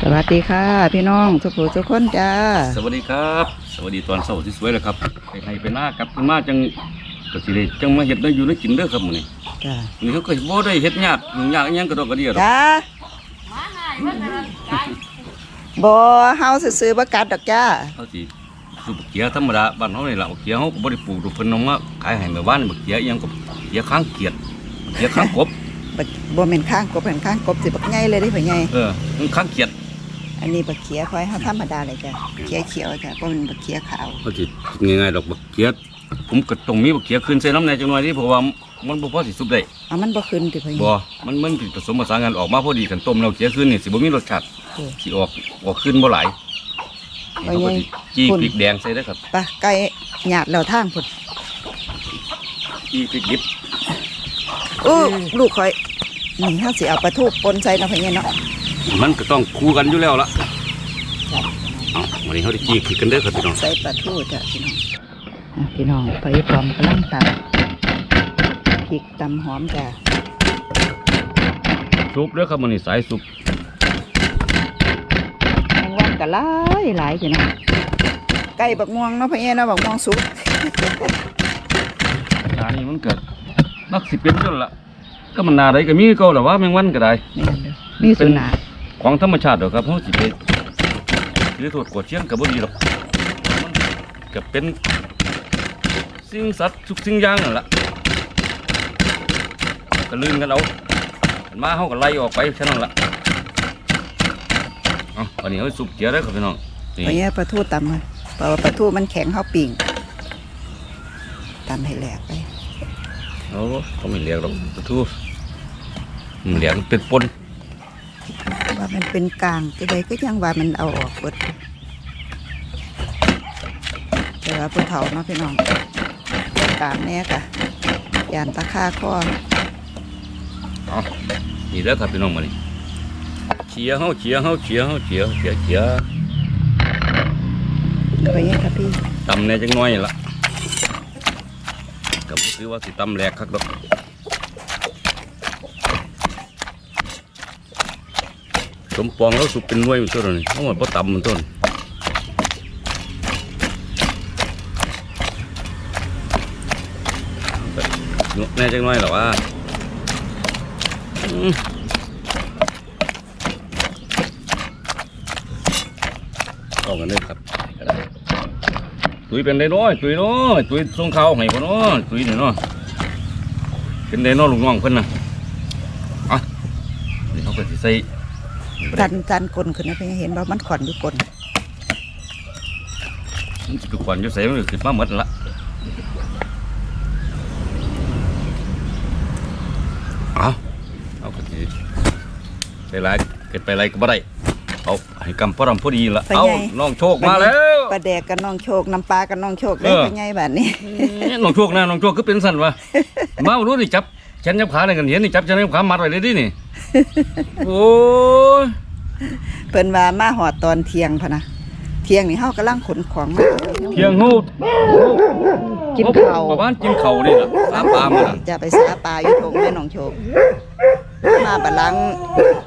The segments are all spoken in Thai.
สวัสดีค่ะ พี่น้องสุขุทุกคนจ้า สวัสดีครับ สวัสดีตอนเช้าที่สวยเลยครับไปให้ไปหน้ากลับขึ้นมาจังก็สิได้จังมาเฮ็ดได้อยู่ได้กินเด้อครับมื้อนี้จ้านี่เขาก็บ่ได้เฮ็ดยากยุ่งยากอิหยังก็ดอกกระเดียดอกจ้าบอเฮาซื้อๆบ่กัดดอกจ้าเขาสิสูบเกียธรรมดาบ้านเฮานี่ล่ะบักเกียเฮาก็บ่ได้ปลูกดอกเพิ่นเอามาขายให้แม่บ้านบักเกียอิหยังก็เกียค้างเกียดเกียค้างกบ บักบ่แม่นข้างกบเป็นข้างกบสิบักใหญ่เลยเด้พ่อใหญ่เออมันค้างเกียดอันนี้บักเขียพอยเฮาธรรมดาเลยจ้ะเขียเขียวจ้ะบ่แม่นบักเขียขาวเขาสิง่ายๆดอกบักเกียผมก็ต้องมีบักเกียขึ้นใส่น้ำแหน่จังหน่อยนี่เพราะว่ามันบ่พอสิสุบได้เอามันบ่ขึ้นติพ่อใหญ่บ่มันมันสิผสมผสานกันออกมาพอดีกันต้มแล้วเกียขึ้นนี่สิบ่มีรสชาติโอ้สิออกออกขึ้นบ่หลายนี่เขาก็สิจี้คุณพริกแดงใส่ได้อครับไปไก่หยาดแล้วทางพุ่นจี้พริกดิบ อู้ลูกข่อยนี่เฮาสิเอาปลาทูปนใส่เนาะพ่อใหญ่เนาะมันก็ต้องคู่กันอยู่แล้วล่ะเอาวันนี้เขาได้จี้พริกกันเด้อครับพี่น้องใส่ปลาทูจ้ะพี่น้องอะพี่น้องไปพร้อมกำลังตำพริกตำหอมจ้ะซุปเด้อครับวันนี้สายซุปแมงวันก็หลายหลายพี่น้องไก่บักม่วงเนาะพ่อใหญ่เนาะบักม่วงสุกอันนี้มันเกิด นักสิเป็นจนละก็มันนาใดก็มีก็แหละว่าแมงวันก็ได้นี่นเด้อมีสุนาของธรรมชาติเด้อครับเขาสิไปถือโทษกวดเชียงกับบ่ดีหรอกมันก็เป็นสิ่งสัตว์ทุกสิ่งอย่างนั่นล่ะก็ลืมกันเอาอันมาเขาก็ไล่ออกไปแค่นั้นล่ะเอาวันนี้เขาสุกเจียได้อครับพี่น้องนี่พ่อใหญ่ปลาทูตำเลยเพราะว่าปลาทูมันแข็งเฮาปิ่งตำให้แหลกไป โอ้เขาไม่เลี้ยงหรอกปลาทูอืมเลี้ยงเป็นปนว่ามันเป็นกลางจะใดก็ยังว่ามันเอาออกเบิดแต่ว่าผู้เฒ่าเนาะพี่น้องกลางแน่กะยานตะค่าข้อเอานี่เด้อครับพี่น้องมานี่เชียร์เขาเชียร์เขาเชียร์เขาเชียร์เชียร์เชียร์ไปยังครับพี่ตำแหน่จังน้อยนี่ล่ะ ก็บ่ถือว่าสิตำแหลกคักดอกสมปองแล้วสุกเป็นน่วยมันต้นนี่เขาหมดบ่ตำมันต้นแน่จังน้อยหรอว่าอืมากันเลยครับ ตุยเป็นได้น้อยตุยน้อยตุยส่งข้าวให้พ่อน้อยตุยนี่เนาะเป็นได้น้อยลูกน้องเพิ่นน่ะอะนี่เขาก็สิใส่จันจันกลนขึ้นนะพี่เห็นว่ามันขอนอยู่กลนมันสิไปขวัญอยู่ใส่มันก็ขึ้นมาหมดนั่นละเอาเอาก็สิไปหลายเกิดไปไรก็บ่ได้เอาให้กำพอดำพอดีละเอาน้องโชคมาแล้ว ปลาแดกกับน้องโชคน้ำปลากับน้องโชคเลยเออเป็นไงแบบนี้นี่น้องโชคนะน้องโชคก็เป็นสั่นวะมารู้ดิจับฉันยับขาเลยกันเห็นนี่จับฉันยับขามัดไว้เลยดินี่โอ้ยเพิ่นว่ามาหอดตอนเที่ยงพะนะเที่ยงนี่เฮากำลังขนของมาเพียงหูกินข้าวประมาณกินข้าวนี่ล่ะสามปลามันล่ะจะไปสาปลาอยู่ทงแม่น้องโชค มาบัดหลัง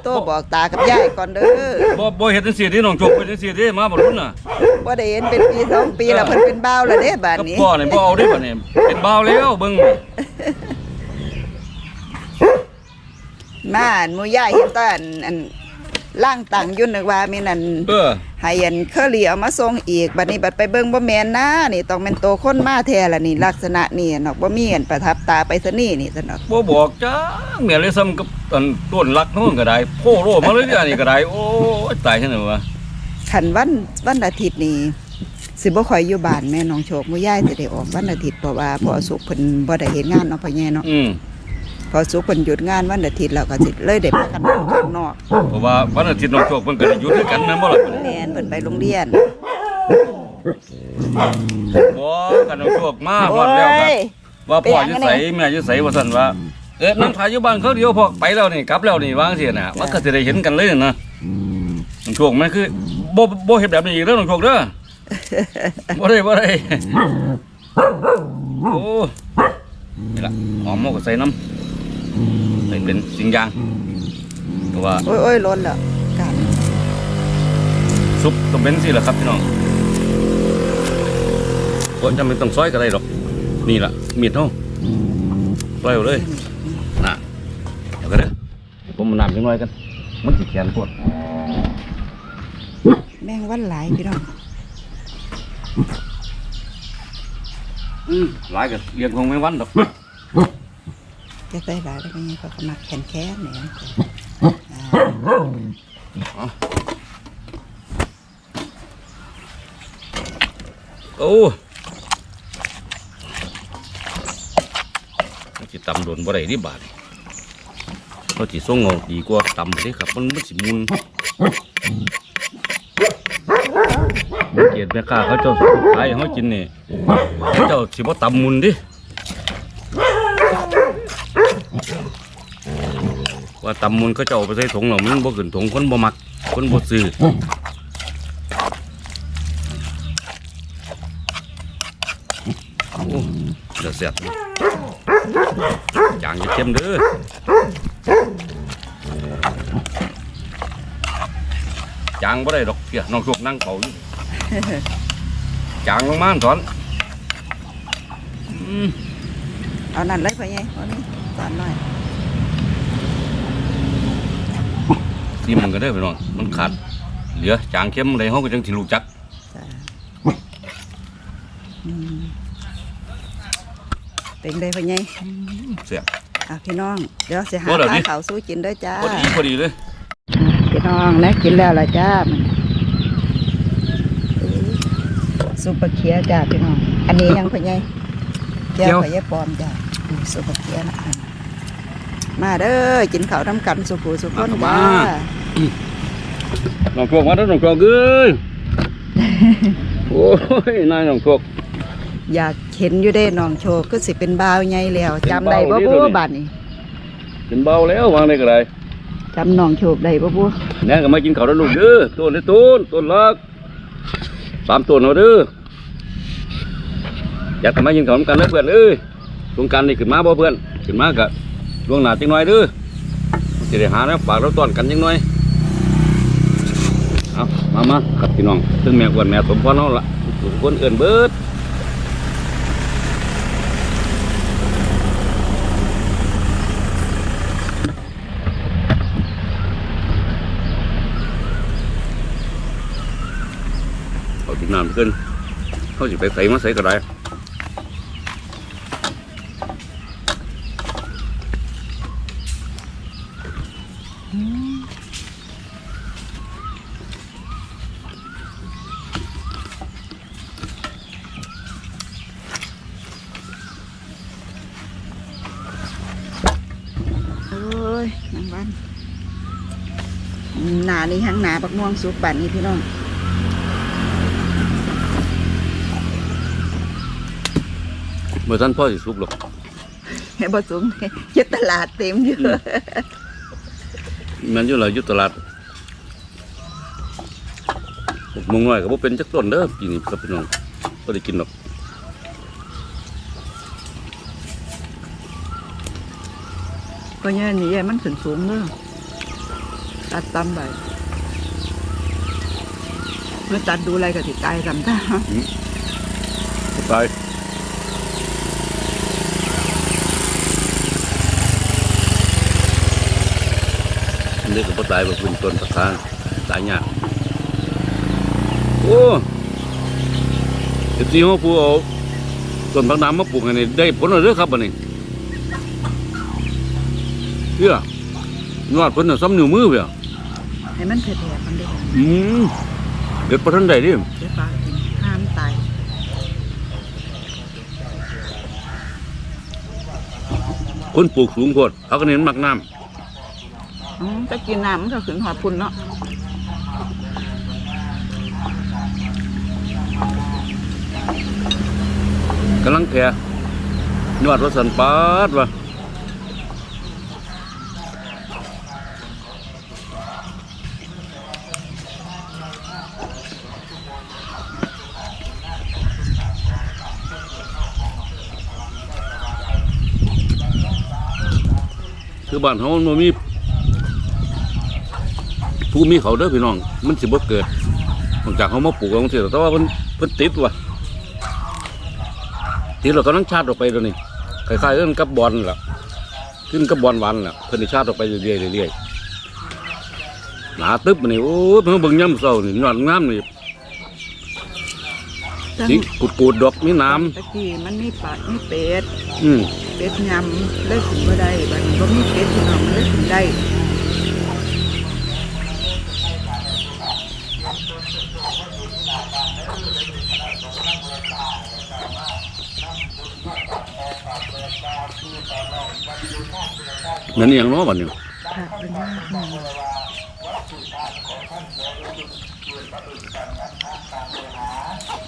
โตบอกตากับยายก่อนเด้อบ่บ่เฮ็ดจังซี่ดิน้องโชคเฮ็ดจังซี่ดิมาบ่รุ่นน่ะบ่ได้เห็นเป็นปีสองปีแล้วเพิ่นเป็นบ้าวแล้วเด้บัดกับนี้พ่อนี่บ่เอาดิบัดนี้เป็นบ่าวแล้วเบิ่งมาอันหมู่ยายเห็นตอนอัน ล่างตังอยู่นึกว่ามีนั่นเออให้อันเคอรี่เอามาส่งอีกบัดนี้บัดไปเบิ่งบ่แม่นนะนี่ต้องเป็นโตคนมาแท้ล่ะนี่ลักษณะนี่เนาะบ่มีอันประทับตาไปซะนี่นี่ซั่นเนาะบ่บอกจ้าแม่เลยซ้ำกับอันต้นรักโน่นก็ได้โพโลมาเลยอันนี้ก็ได้โอ้ยตายซั่นน่ะวะคันวันวันอาทิตย์นี่สิบ่ค่อยอยู่บ้านแม่น้องโชคหมู่ยายสิได้ออกวันอาทิตย์เพราะว่าพ่อสุขเพิ่นบ่ได้เฮ็ดงานเนาะพ่อแย่เนาะอืม พอสุขเพิ่นหยุดงานวันอาทิตย์แล้วก็สิเลยได้พากันออกข้างนอกเพราะว่าวันอาทิตย์น้องโชคเพิ่นก็ได้หยุดด้วยกันแม่นบ่ล่ะแม่นเพิ่นไปโรงเรียนบ่กันน้องโชคมาฮอดแล้วครับ ว่าพ่ออยู่ใสแม่อยู่ใสว่าซั่นว่าเอ๊ะนั่งถ่ายอยู่บ้านเขาเดียวพอไปแล้วนี่กลับแล้วนี่วางเสียน่ะมันก็สิได้เห็นกันเลยนะน้องโชคมันคือบ่บ่เฮ็ดแบบนี้อีกเด้อน้องโชคเด้อบ่ได้บ่ได้โอ้นี่ล่ะหอมหมกก็ใส่น้ำ ใส่เป็นสิ่งอย่างเพราะว่าโอ้ยโอ้ยล้นแล้วกันซุปต้องเป็นสิแหละครับพี่น้องก็จำเป็นต้องซอยก็ได้หรอก นี่ล่ะมีดเท่าซอยเอาเลยน่ะเดี๋ยวก็ได้อผมมานำจังน้อยกัน มันติดแขนปวดแมงวันหลายพี่น้องอืมหลายกันเรียงคงไม่วันดอก จะใส่หลายแล้วก็ยังเขาก็มักแขนแค้นเนี่ยอ่าโอ้มันสิตำโดนบ่ได้ดิบาดเขาสิส่งเอาดีกว่าตำไปเด้ครับมันมันสิมุนเกียดแม่ค้าเขาเจ้าขายให้เขากินนี่เขาเจ้าสิบ่ตำมุนดิ ว่าตำมุนเขาเจ้าเอาไปใส่ถุงแล้วมันบ่ขึ้นถุงคนบ่มักคนบ่ซื้อโอ้เดือดเสียดจางจะเข้มเด้อจางบ่ได้ดอกเพียน้องชุบนั่งเป่าอยู่จางลงมาอันสอนอืมเอานั่นเลยพ่อใหญ่เอานี่ตอนหน่อย ซีมันก็ได้อพี่น้องมันขาด เหลือจางเข้มอะไรเขาก็จังสิรู้จักจ้ะอืมเป็นได้พ่อใหญ่เสียบ อะพี่น้องเดี๋ยวสิหาโอ้เดี๋ยวทานี้งเขาวสู้กินเด้วยจ้า พอดีพอดีเลย พี่น้องนะกินแล้วล่ะจ้ามันซุปเปอร์เคียจ้าพี่น้อง อันนี้ยังพ่อใหญ่แก้วพ่อใหญ่ปลอมจ้าอืมซุปเปอร์เคียนะอัน มาเด้อกินข้าวทำกันสุขูสุขคนจ้าน้องโชคมาแล้วน้องโชคเอ้ยโอ้ยนายน้องโชคอยากเห็นอยู่ได้น้องโชว์ก็สิเป็นบ่าวใหญ่แล้วเป็นจำได้บ่บ่าวนี่บูตัวนี้บัดนี้เป็นเบาแล้ววางได้ก็ได้จำน้องโชว์ได้บ่บูแน่ก็มากินข้าวแล้วลูกเด้อต้นเลยต้นต้นลักสามต้นเอาเด้ออยากจะมากินข้าวนำกันนะเพื่อนเอ้ยสงกรารนี่ขึ้นมาบ่เพื่อนขึ้นมากะ ล่วงหน้าจังหน่อยเด้อสิได้หาแล้วฝากเราต้อนกันจังหน่อยเอามามาครับพี่น้องซึ่งแม่กวนแม่สมพรเฮาละทุกคนเอิ้นเบิดเอาถึงน้ำขึ้นเขาสิไปใส่มาใส่ก็ได้ ยนางวันหนานี่หังหนาบักม่วงสุกบัดนี้พี่น้องเมื่อท่านพ่อสิสุกหรอกให้บ่สูงเฮ็ดตลาดเต็มอยู่แมันอยู่เราอยู่ตลาดมงน้อยก็บ่เป็นจักต้นเด้อปีนี้ครับพี่น้องบ่ได้กินหรอกก็เนี่ยนี่ยมันขึ้นสูงเด้อตัดตำไปเมื่อตัดดูอะไรก็สิตายตำตาตาย อันนี้ก็บ่ตายบ่เป็นต้นตะคางตายยากโอ้เอฟซีเฮาผู้เอาต้นผักน้ำมาปลูกอันนี้ได้ผลแล้วเด้อครับบัดนี้เพื่อยอดเพิ่นน่ะซ้ำนิ้วมือเว้ยให้มันเผ็ดๆมันเด้ออืมเด็ดบ่ทันได้ดิเดี๋ยวปลากินห้ามตายคนปลูกสูงโพดเขาก็เน้นมักน้อ๋ จะกินน้ำมันก็ขึ้นหอดพุ่นเนาะกำลังแก่นวดว่าสันปาดวะคือบ้านเขามันมี ผู้มีเขาเด้อพี่น้อง มันสิบ่เกิดหลังจากเขามาปลูกแล้วสิแต่ว่าเพิ่นเพิ่นติดว่ะติดเรากำลังชาติออกไปตัวนี้คล้ายๆเอิ้นกับบอลล่ะ ขึ้นกับบอลหวันล่ะเพิ่นได้ชาติออกไปเรื่อยๆเรื่อยๆหนาตึ๊บมานี่โอ้ยเพิ่นเบิ่งย่ำเศร้านี่ยอดงามนี่จังสิกูดๆดอกมีน้ตะกี้มันมีปลามีเป็ดำอืมเป็ดยำเลยขึ้นบ่ได้บัดนี้บ่มีเป็ดพี่น้องมันเลยขึ้นได้ นั่นอหย่างเน้อบัดนี้ค่ะเป็นมากมาก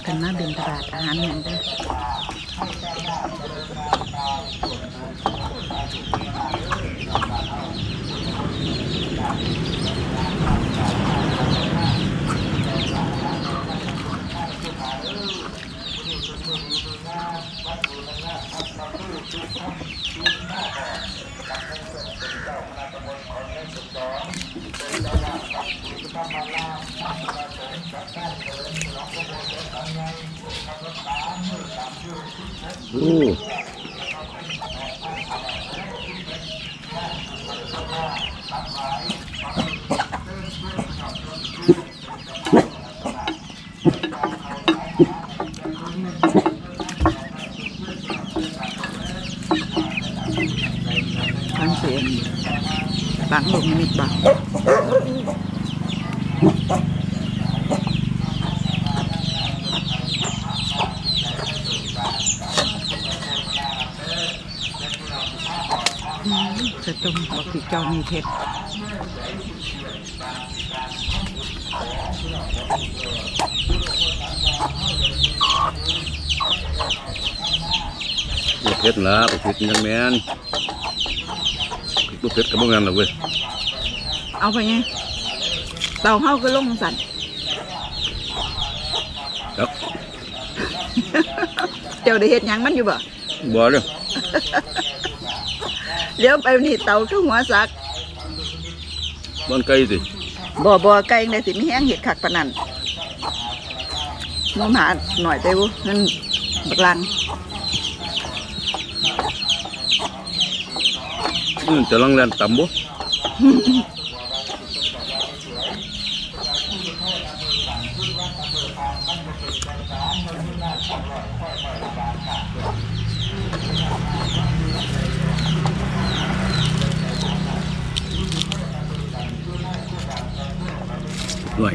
กันมาบินตลาดอาหารอย่างเด้อ โอ้ทางเสี ยงบางลงนิดบางจะต้มบอกพี่เจ้ามีเพชรลูกเพชรละลูก เพชรยังแมนลูกเพชรกับพวกนั้นหรอกเว้ยเอาไปไงเต่าเฮาก็ลงสันครับเจ้าได้เห็ดหยังมันอยู่บ่บ่เลยเดี๋ยวไปนี่เต่าคือหัวสักบ้านไกลสิบ่บ่ไก่ในสิมีแห้งเห็ดคักปานนั้นมองหาหน่อยได้บุนั่นบักลังนี่จะลังแลนต่ำบ่ หน่อย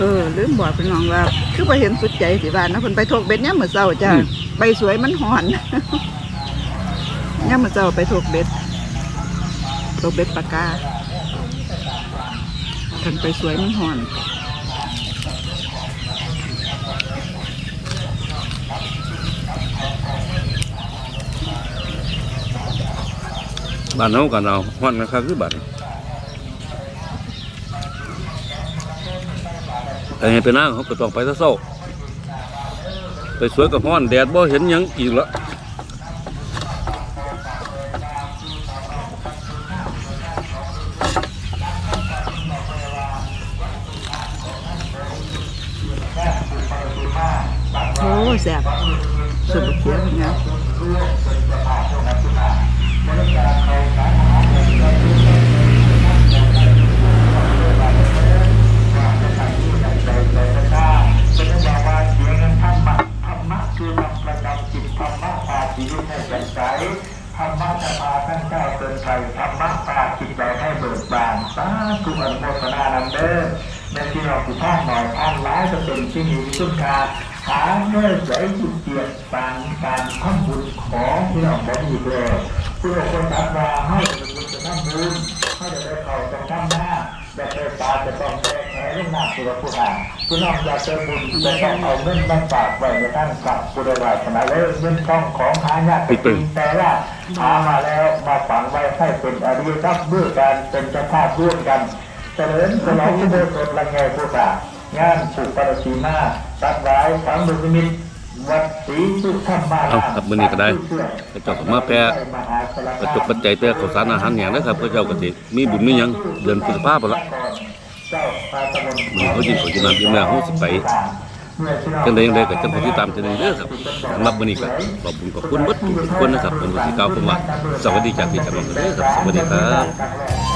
เออลืมบอกพี่น้องว่า คือไปเห็นสุดใจสิบ้านนะเพิ่นไปทกเบ็ดย่ามมื้อเช้าจ้าไปสวยมันหอนย่ามมื้อเช้าไปทกเบ็ดทกเบ็ดปากกาเพิ่นไปสวยมันหอนบ้านเฮากันเอาฮ้อนนะครับคือบ้าน แต่ให้ไปนั่งเขาก็ต้องไปซะเศร้าไปสวยกับฮ้อนแดดบ่เห็นยังอีกละ ชีวิตให้แจ่มใสธรรมะจะพาท่านก้าวเดินไปธรรมะพาจิตใจให้เบิกบานสาธุอนุโมทนานำเด้อในที่เราสุท่านหน่อยท่านร้ายจะเป็น ที่มีวิสุทธาหาเมื่อใจบุญเกียรติปานการทำบุญของที่เราบอกอีกเลยผู้คนตัดมาให้เป็นบุญจะทำบุญให้จะได้เข้าจะทำหน้าแต่เทตาจะต้องแก้แค้เรื่องหน้าสุรผู้หานพี่น้องอยากจอบุญจะต้องเอาเงินมาฝากไว้ในท่านกับบุรีรัมย์ขณะเลิกเงินทองของหายากจริงแต่ว่าหามาแล้วมาฝังไว้ให้เป็นอริยทรัพย์ด้วยการเป็นเจ้าภาพร่วมกันเจริญฉลองที่โบสถ์ลังไงผู้สาน งานผูกปรสีมาตัดไว้ฝังบุญนิมิตวัดศรีสุธรรมาเอาครับมื้อนี้ก็ได้กระจกก็มาแปรกระจกปัจจัยแต่ข้าวสารอาหารแห้งนะครับพระเจ้าก็สิมีบุญมีหยังเดือนพฤษภาคมพุ่นละมื้อเขากินข้าวกินน้ำกินเนื้อเขาสิไปจังใดจังใดก็จังผู้ที่ตามจังใดเด้อครับสำหรับวันนี้ก็ขอบคุณขอบคุณเบิดทุกคนนะครับผมก็สิกล่าวคำว่าสวัสดีจากที่จังหวัดเลยครับสวัสดีครับครับ